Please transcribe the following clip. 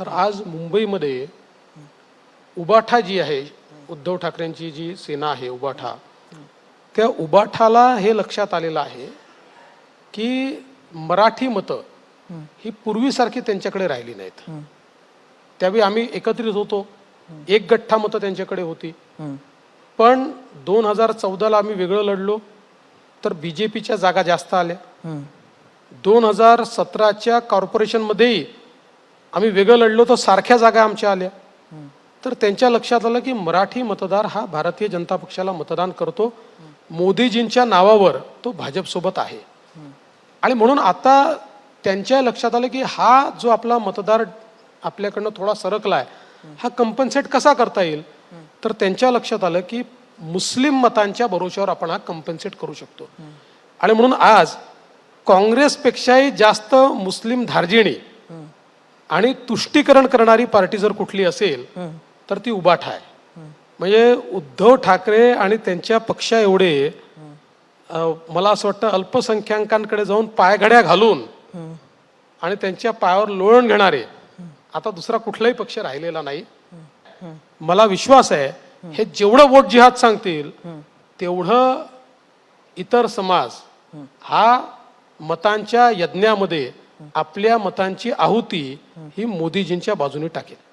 तर आज मुंबईमध्ये उबाठा जी आहे उद्धव ठाकरेंची जी सेना आहे उबाठा त्या उबाठाला हे लक्षात आलेलं आहे की मराठी मतं ही पूर्वीसारखी त्यांच्याकडे राहिली नाहीत. त्यावेळी आम्ही एकत्रित होतो. एक गठ्ठा मतं त्यांच्याकडे होती. पण दोन हजार चौदाला आम्ही वेगळं लढलो तर बी जे पीच्या जागा जास्त आल्या. दोन हजार सतराच्या कॉर्पोरेशनमध्येही आम्ही वेगळं लढलो तर सारख्या जागा आमच्या आल्या. तर त्यांच्या लक्षात आलं की मराठी मतदार हा भारतीय जनता पक्षाला मतदान करतो. मोदीजींच्या नावावर तो भाजपसोबत आहे. आणि म्हणून आता त्यांच्या लक्षात आलं की हा जो आपला मतदार आपल्याकडनं थोडा सरकलाय हा कंपन्सेट कसा करता येईल? तर त्यांच्या लक्षात आलं की मुस्लिम मतांच्या भरोश्यावर आपण हा कंपन्सेट करू शकतो. आणि म्हणून आज काँग्रेसपेक्षाही जास्त मुस्लिम धार्जिणी आणि तुष्टीकरण करणारी पार्टी जर कुठली असेल तर ती उबाठा आहे म्हणजे उद्धव ठाकरे आणि त्यांच्या पक्षा एवढे मला असं वाटतं अल्पसंख्याकांकडे जाऊन पायघड्या घालून आणि त्यांच्या पायावर लोळण घेणारे आता दुसरा कुठलाही पक्ष राहिलेला नाही. मला विश्वास आहे हे. जेवढं वोट जिहाद सांगतील तेवढं इतर समाज हा मतांच्या यज्ञामध्ये आपल्या मतांची आहुती ही मोदीजींच्या बाजूने टाकेल.